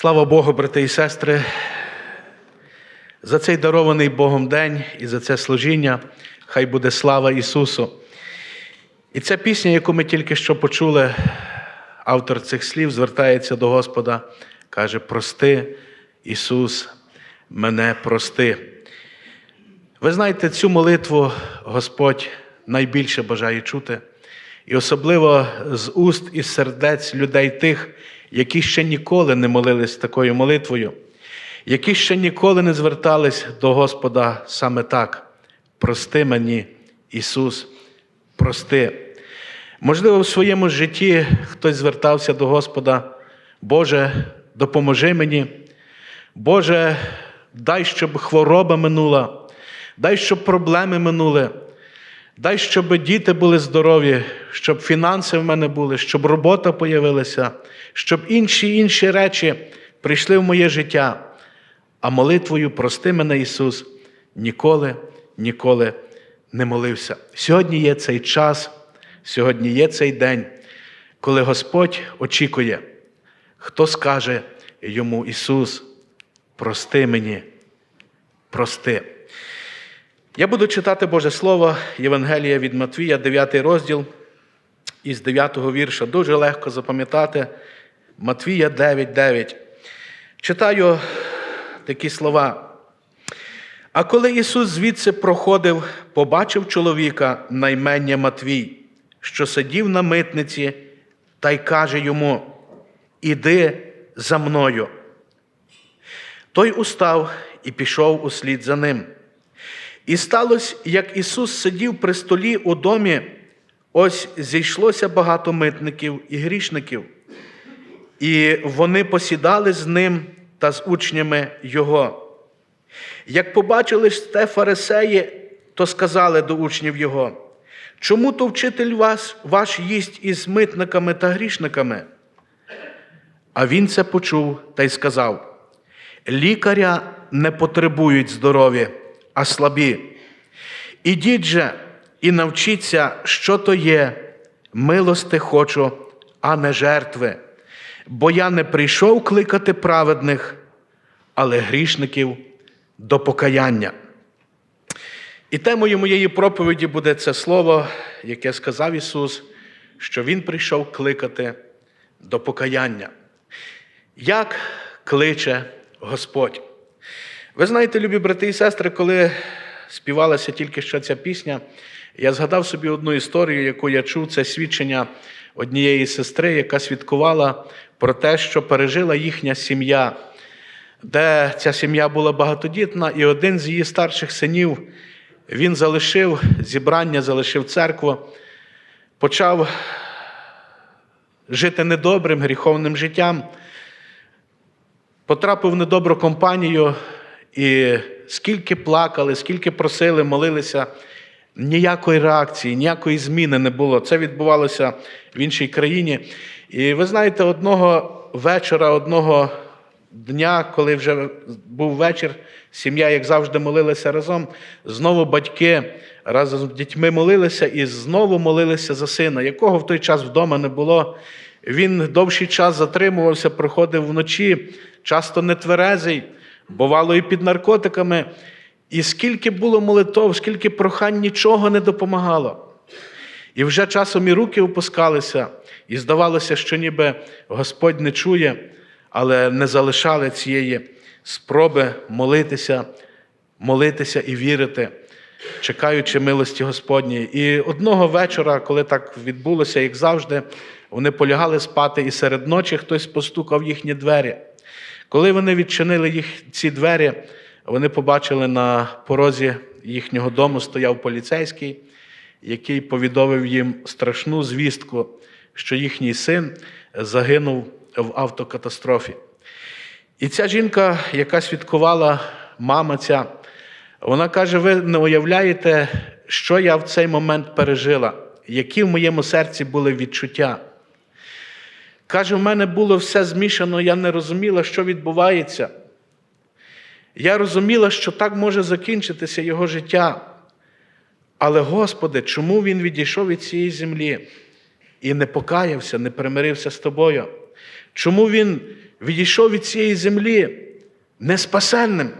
Слава Богу, брати і сестри, за цей дарований Богом день і за це служіння. Хай буде слава Ісусу. І ця пісня, яку ми тільки що почули, автор цих слів звертається до Господа, каже: Прости, Ісус, мене прости. Ви знаєте, цю молитву Господь найбільше бажає чути, і особливо з уст і сердець людей тих, які ще ніколи не молились такою молитвою, які ще ніколи не звертались до Господа саме так. Прости мені, Ісус, прости. Можливо, в своєму житті хтось звертався до Господа, Боже, допоможи мені, Боже, дай, щоб хвороба минула, дай, щоб проблеми минули, дай, щоб діти були здорові, щоб фінанси в мене були, щоб робота появилася, щоб інші інші речі прийшли в моє життя. А молитвою прости мене, Ісус, ніколи, ніколи не молився. Сьогодні є цей час, сьогодні є цей день, коли Господь очікує, хто скаже йому Ісус, прости мені, прости. Я буду читати Боже Слово, Євангелія від Матвія, 9 розділ, із 9 вірша. Дуже легко запам'ятати. Матвія 9,9. Читаю такі слова. А коли Ісус звідси проходив, побачив чоловіка на імення Матвій, що сидів на митниці, та й каже йому: Іди за мною. Той устав і пішов услід за ним. І сталося, як Ісус сидів при столі у домі, ось зійшлося багато митників і грішників, і вони посідали з ним та з учнями Його. Як побачили ж те фарисеї, то сказали до учнів Його, чому то вчитель вас, ваш їсть із митниками та грішниками? А він це почув та й сказав: лікаря не потребують здорові, а слабі. Ідіть же і навчіться, що то є, милости хочу, а не жертви. Бо я не прийшов кликати праведних, але грішників до покаяння. І темою моєї проповіді буде це слово, яке сказав Ісус, що Він прийшов кликати до покаяння. Як кличе Господь? Ви знаєте, любі брати і сестри, коли співалася тільки що ця пісня, я згадав собі одну історію, яку я чув, це свідчення однієї сестри, яка свідкувала про те, що пережила їхня сім'я, де ця сім'я була багатодітна, і один з її старших синів він залишив зібрання, залишив церкву, почав жити недобрим, гріховним життям, потрапив в недобру компанію, і скільки плакали, скільки просили, молилися, ніякої реакції, ніякої зміни не було. Це відбувалося в іншій країні. І ви знаєте, одного вечора, одного дня, коли вже був вечір, сім'я, як завжди, молилася разом, знову батьки разом з дітьми молилися і знову молилися за сина, якого в той час вдома не було. Він довший час затримувався, проходив вночі, часто нетверезий, бувало і під наркотиками. І скільки було молитов, скільки прохань нічого не допомагало. І вже часом і руки опускалися, і здавалося, що ніби Господь не чує, але не залишали цієї спроби молитися, молитися і вірити, чекаючи милості Господньої. І одного вечора, коли так відбулося, як завжди, вони полягали спати, і серед ночі хтось постукав їхні двері. Коли вони відчинили їх ці двері, вони побачили на порозі їхнього дому стояв поліцейський, який повідомив їм страшну звістку, що їхній син загинув в автокатастрофі. І ця жінка, яка свідкувала мама ця, вона каже: ви не уявляєте, що я в цей момент пережила, які в моєму серці були відчуття. Каже, в мене було все змішано, я не розуміла, що відбувається. Я розуміла, що так може закінчитися його життя. Але, Господи, чому він відійшов від цієї землі і не покаявся, не примирився з тобою? Чому він відійшов від цієї землі неспасенним.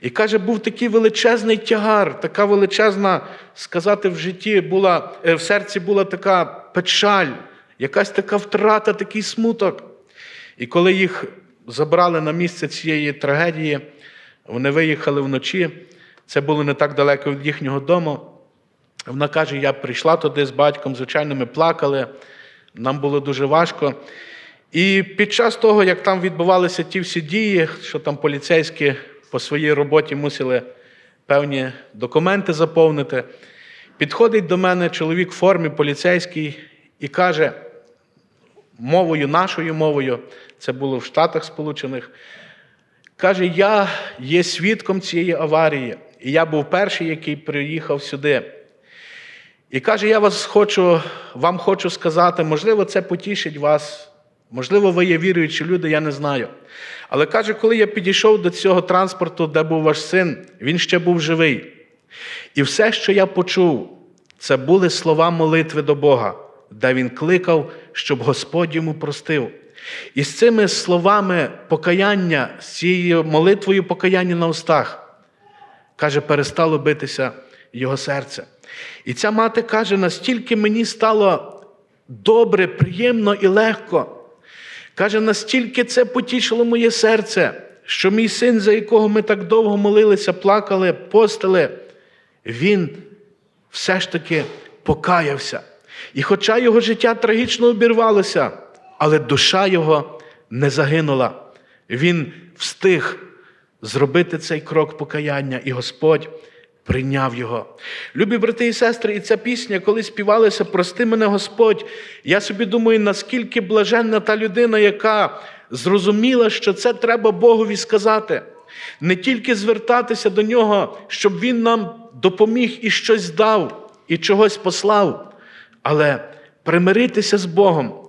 І каже, був такий величезний тягар, така величезна, сказати, в житті була, е, в серці була така печаль, якась така втрата, такий смуток. І коли їх забрали на місце цієї трагедії, вони виїхали вночі, це було не так далеко від їхнього дому. Вона каже: я прийшла туди з батьком, звичайно, ми плакали, нам було дуже важко. І під час того, як там відбувалися ті всі дії, що там поліцейські по своїй роботі мусили певні документи заповнити, підходить до мене чоловік в формі поліцейський і каже мовою, нашою мовою, це було в Штатах Сполучених, каже: Я є свідком цієї аварії, і я був перший, який приїхав сюди. І каже, я вас хочу, вам хочу сказати, можливо, це потішить вас, можливо, ви є віруючі люди, я не знаю. Але каже, коли я підійшов до цього транспорту, де був ваш син, він ще був живий. І все, що я почув, це були слова молитви до Бога, де він кликав, щоб Господь йому простив. І з цими словами покаяння, з цією молитвою покаяння на устах, каже, перестало битися його серце. І ця мати каже, настільки мені стало добре, приємно і легко. Каже, настільки це потішило моє серце, що мій син, за якого ми так довго молилися, плакали, постили, він все ж таки покаявся. І хоча його життя трагічно обірвалося, але душа його не загинула. Він встиг зробити цей крок покаяння, і Господь прийняв його. Любі брати і сестри, і ця пісня, коли співалася Прости мене Господь, я собі думаю, наскільки блаженна та людина, яка зрозуміла, що це треба Богові сказати. Не тільки звертатися до нього, щоб Він нам допоміг і щось дав, і чогось послав, але примиритися з Богом,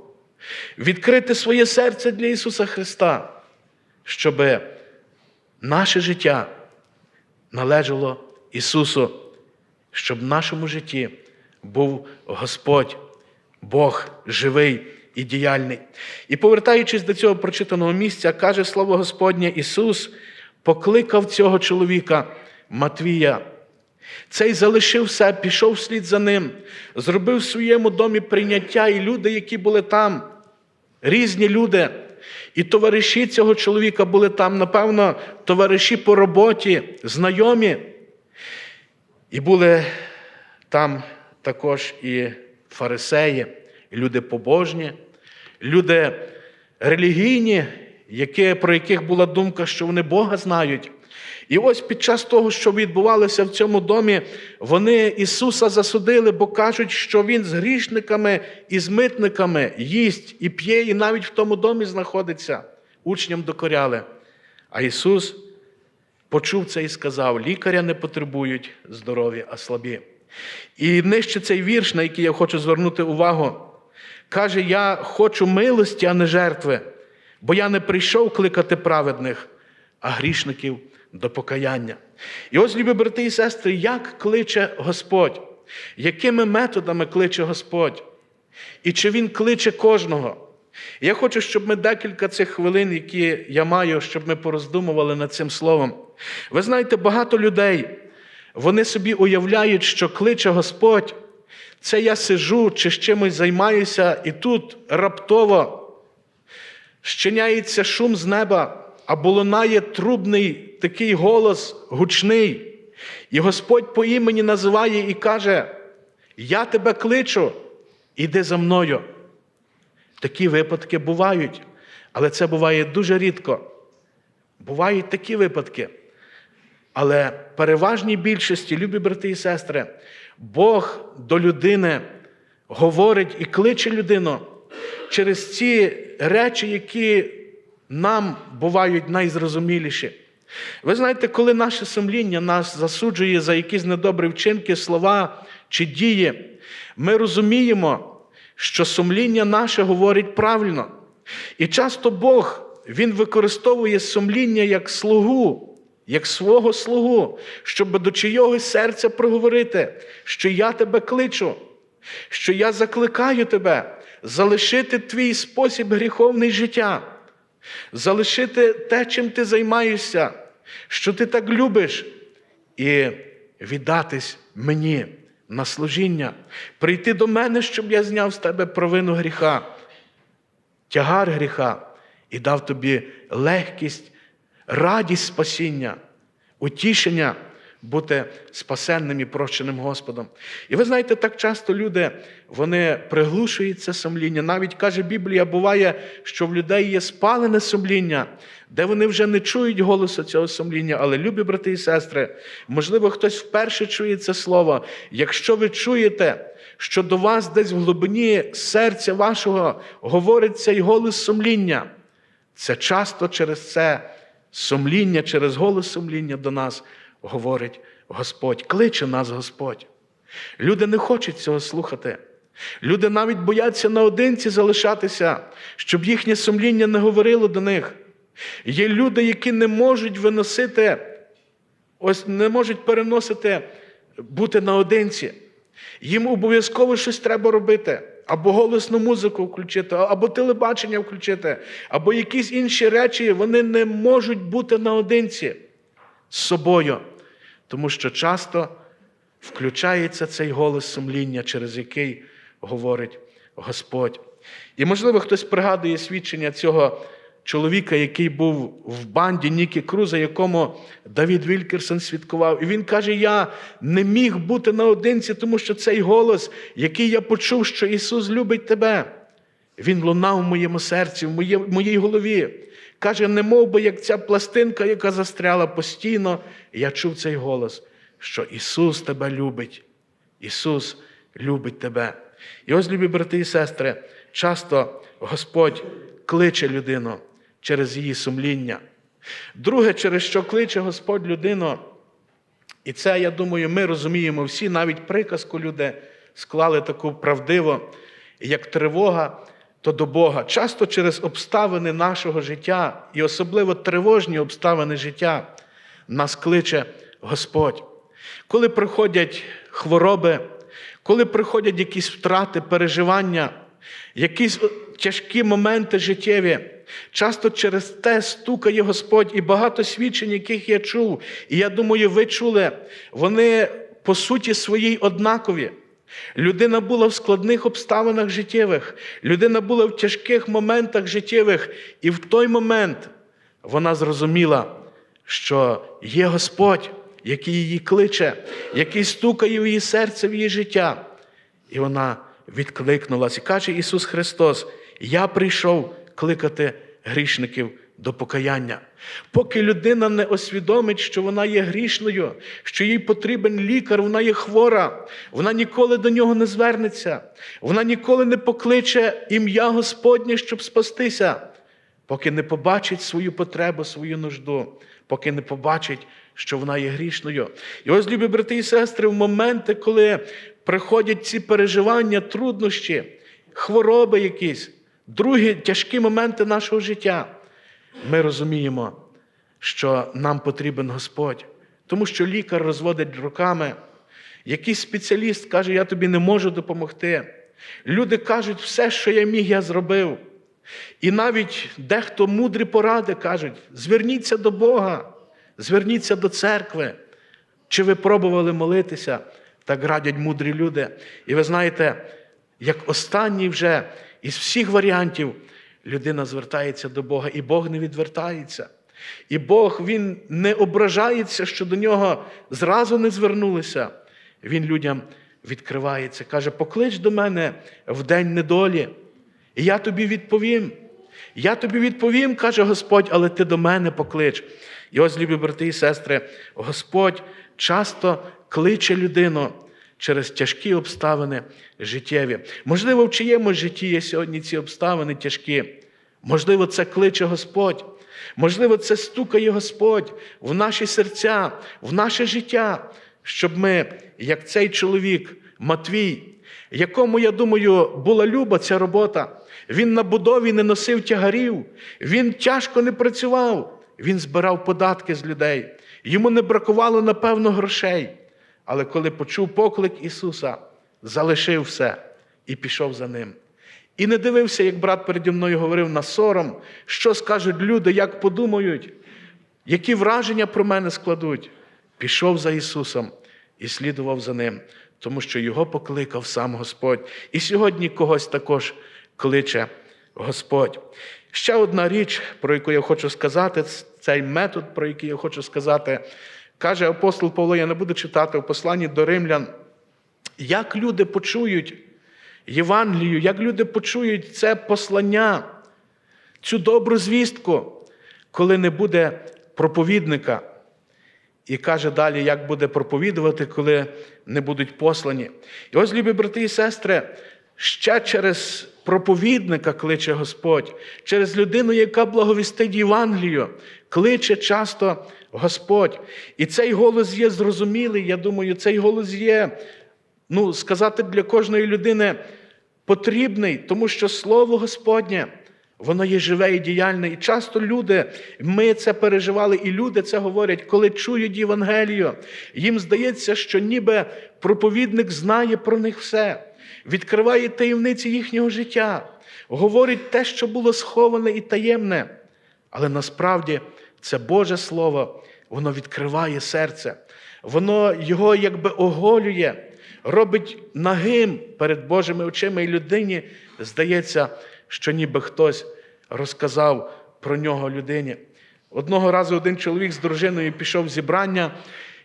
відкрити своє серце для Ісуса Христа, щоб наше життя належало Ісусу, щоб в нашому житті був Господь, Бог живий і діяльний. І повертаючись до цього прочитаного місця, каже слово Господнє, Ісус покликав цього чоловіка Матвія. Цей залишив все, пішов вслід за ним, зробив в своєму домі прийняття, і люди, які були там, різні люди. І товариші цього чоловіка були там, напевно, товариші по роботі, знайомі. І були там також і фарисеї, і люди побожні, люди релігійні, які, про яких була думка, що вони Бога знають. І ось під час того, що відбувалося в цьому домі, вони Ісуса засудили, бо кажуть, що Він з грішниками і з митниками їсть і п'є, і навіть в тому домі знаходиться. Учням докоряли. А Ісус почув це і сказав: лікаря не потребують здорові, а слабі. І нижче цей вірш, на який я хочу звернути увагу, каже: Я хочу милості, а не жертви, бо я не прийшов кликати праведних, а грішників до покаяння. І ось, любі брати і сестри, як кличе Господь, якими методами кличе Господь? І чи Він кличе кожного? Я хочу, щоб ми декілька цих хвилин, які я маю, щоб ми пороздумували над цим словом. Ви знаєте, багато людей, вони собі уявляють, що кличе Господь, це я сижу чи з чимось займаюся, і тут раптово щиняється шум з неба, або лунає трубний такий голос гучний. І Господь по імені називає і каже: Я тебе кличу, іди за мною. Такі випадки бувають, але це буває дуже рідко. Бувають такі випадки. Але переважній більшості, любі брати і сестри, Бог до людини говорить і кличе людину через ці речі, які нам бувають найзрозуміліші. Ви знаєте, коли наше сумління нас засуджує за якісь недобрі вчинки, слова чи дії, ми розуміємо, що сумління наше говорить правильно. І часто Бог Він використовує сумління як слугу, як свого слугу, щоб до чийогось серця проговорити, що я тебе кличу, що я закликаю тебе залишити твій спосіб гріховний життя, залишити те, чим ти займаєшся, що ти так любиш, і віддатись мені на служіння, прийти до мене, щоб я зняв з тебе провину гріха, тягар гріха і дав тобі легкість, радість спасіння, утішення бути спасенним і прощеним Господом. І ви знаєте, так часто люди вони приглушують це сумління. Навіть каже Біблія, буває, що в людей є спалене сумління, де вони вже не чують голосу цього сумління. Але, любі брати і сестри, можливо, хтось вперше чує це слово. Якщо ви чуєте, що до вас десь в глибині серця вашого говорить цей голос сумління, це часто через це сумління, через голос сумління до нас говорить Господь, кличе нас Господь. Люди не хочуть цього слухати. Люди навіть бояться наодинці залишатися, щоб їхнє сумління не говорило до них. Є люди, які не можуть виносити, ось не можуть переносити бути наодинці. Їм обов'язково щось треба робити. Або голосну музику включити, або телебачення включити, або якісь інші речі, вони не можуть бути наодинці з собою. Тому що часто включається цей голос сумління, через який говорить Господь. І, можливо, хтось пригадує свідчення цього чоловіка, який був в банді Нікі Круза, якому Давід Вількерсон свідкував. І він каже: Я не міг бути наодинці, тому що цей голос, який я почув, що Ісус любить тебе, він лунав в моєму серці, в моїй, голові. Каже, не мов би, як ця пластинка, яка застряла постійно, я чув цей голос, що Ісус тебе любить. Ісус любить тебе. І ось, любі брати і сестри, часто Господь кличе людину через її сумління. Друге, через що кличе Господь людину, і це, я думаю, ми розуміємо всі, навіть приказку люди склали таку правдиво, як тривога, то до Бога. Часто через обставини нашого життя, і особливо тривожні обставини життя, нас кличе Господь. Коли приходять хвороби, коли приходять якісь втрати, переживання, якісь тяжкі моменти життєві, часто через те стукає Господь і багато свідчень, яких я чув, і я думаю, ви чули, вони по суті своїй однакові. Людина була в складних обставинах життєвих, людина була в тяжких моментах життєвих, і в той момент вона зрозуміла, що є Господь, який її кличе, який стукає в її серце, в її життя. І вона відкликнулась. І каже Ісус Христос: Я прийшов кликати грішників до покаяння. Поки людина не освідомить, що вона є грішною, що їй потрібен лікар, вона є хвора, вона ніколи до нього не звернеться, вона ніколи не покличе ім'я Господнє, щоб спастися, поки не побачить свою потребу, свою нужду, поки не побачить, що вона є грішною. І ось, любі брати і сестри, в моменти, коли приходять ці переживання, труднощі, хвороби якісь, другі тяжкі моменти нашого життя, ми розуміємо, що нам потрібен Господь, тому що лікар розводить руками, якийсь спеціаліст каже, я тобі не можу допомогти. Люди кажуть, все, що я міг, я зробив. І навіть дехто мудрі поради кажуть: зверніться до Бога, зверніться до церкви. Чи ви пробували молитися? Так радять мудрі люди. І ви знаєте, як останній вже із всіх варіантів людина звертається до Бога, і Бог не відвертається. І Бог Він не ображається, що до нього зразу не звернулися. Він людям відкривається, каже: поклич до мене в день недолі, і я тобі відповім. Я тобі відповім, каже Господь, але ти до мене поклич. І ось, любі брати і сестри, Господь часто кличе людину через тяжкі обставини життєві. Можливо, в чиєму житті є сьогодні ці обставини тяжкі. Можливо, це кличе Господь. Можливо, це стукає Господь в наші серця, в наше життя, щоб ми, як цей чоловік, Матвій, якому, я думаю, була люба ця робота, він на будові не носив тягарів, він тяжко не працював, він збирав податки з людей. Йому не бракувало, напевно, грошей. Але коли почув поклик Ісуса, залишив все і пішов за ним. І не дивився, як брат переді мною говорив на сором, що скажуть люди, як подумають, які враження про мене складуть. Пішов за Ісусом і слідував за Ним, тому що Його покликав сам Господь. І сьогодні когось також кличе Господь. Ще одна річ, про яку я хочу сказати, цей метод, про який я хочу сказати, каже апостол Павло, я не буду читати в посланні до римлян, як люди почують Євангелію, як люди почують це послання, цю добру звістку, коли не буде проповідника. І каже далі, як буде проповідувати, коли не будуть послані. І ось, любі брати і сестри, ще через проповідника кличе Господь, через людину, яка благовістить Євангелію, кличе часто Господь. І цей голос є зрозумілий, я думаю, цей голос є, ну, сказати для кожної людини потрібний, тому що Слово Господнє. Воно є живе і діяльне. І часто люди, ми це переживали, і люди це говорять, коли чують Євангелію. Їм здається, що ніби проповідник знає про них все, відкриває таємниці їхнього життя, говорить те, що було сховане і таємне. Але насправді це Боже Слово, воно відкриває серце, воно його якби оголює, робить нагим перед Божими очима, і людині здається, що ніби хтось розказав про нього людині. Одного разу один чоловік з дружиною пішов в зібрання,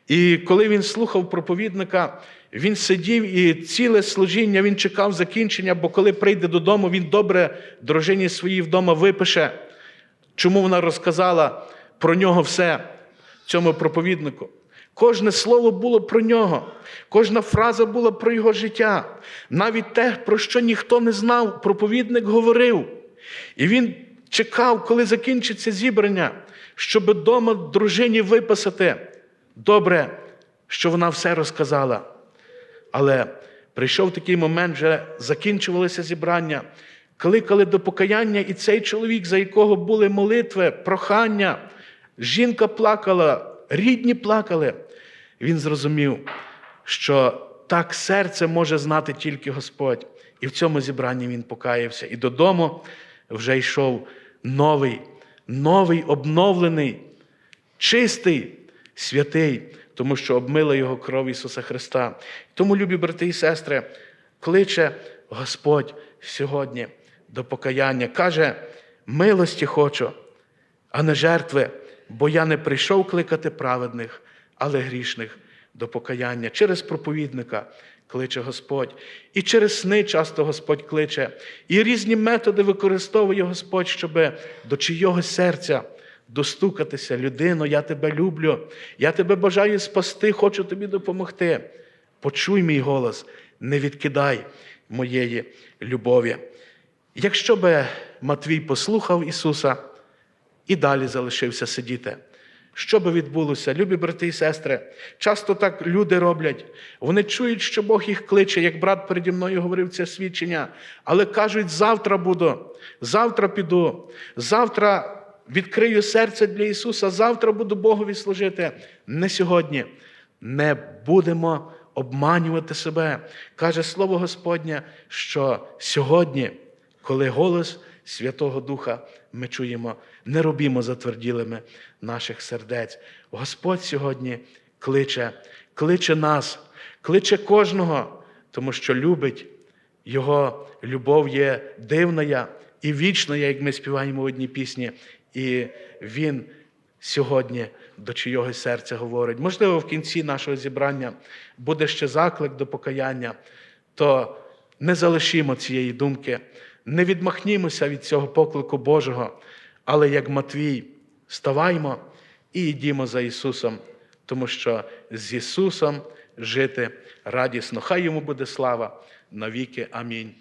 і коли він слухав проповідника, він сидів і ціле служіння він чекав закінчення, бо коли прийде додому, він добре дружині своїй вдома випише, чому вона розказала про нього все цьому проповіднику. Кожне слово було про нього, кожна фраза була про його життя. Навіть те, про що ніхто не знав, проповідник говорив. І він чекав, коли закінчиться зібрання, щоб вдома дружині виписати. Добре, що вона все розказала. Але прийшов такий момент, вже закінчувалося зібрання, кликали до покаяння, і цей чоловік, за якого були молитви, прохання, жінка плакала, рідні плакали. Він зрозумів, що так серце може знати тільки Господь. І в цьому зібранні він покаявся. І додому вже йшов новий, новий, обновлений, чистий, святий, тому що обмила його кров Ісуса Христа. Тому, любі брати і сестри, кличе Господь сьогодні до покаяння. Каже, милості хочу, а не жертви, бо я не прийшов кликати праведних, але грішних до покаяння. Через проповідника кличе Господь. І через сни часто Господь кличе. І різні методи використовує Господь, щоб до чийого серця достукатися. Людино, я тебе люблю, я тебе бажаю спасти, хочу тобі допомогти. Почуй мій голос, не відкидай моєї любові. Якщо би Матвій послухав Ісуса і далі залишився сидіти. Що би відбулося, любі брати і сестри, часто так люди роблять. Вони чують, що Бог їх кличе, як брат переді мною говорив це свідчення, але кажуть, завтра буду, завтра піду, завтра відкрию серце для Ісуса, завтра буду Богові служити. Не сьогодні. Не будемо обманювати себе. Каже Слово Господнє, що сьогодні, коли голос Святого Духа ми чуємо, не робімо затверділими наших сердець. Господь сьогодні кличе, кличе нас, кличе кожного, тому що любить Його любов є дивна і вічна, як ми співаємо в одній пісні. І Він сьогодні до чийого серця говорить. Можливо, в кінці нашого зібрання буде ще заклик до покаяння, то не залишимо цієї думки, не відмахнімося від цього поклику Божого, але як Матвій, ставаймо і йдімо за Ісусом, тому що з Ісусом жити радісно. Хай йому буде слава навіки. Амінь.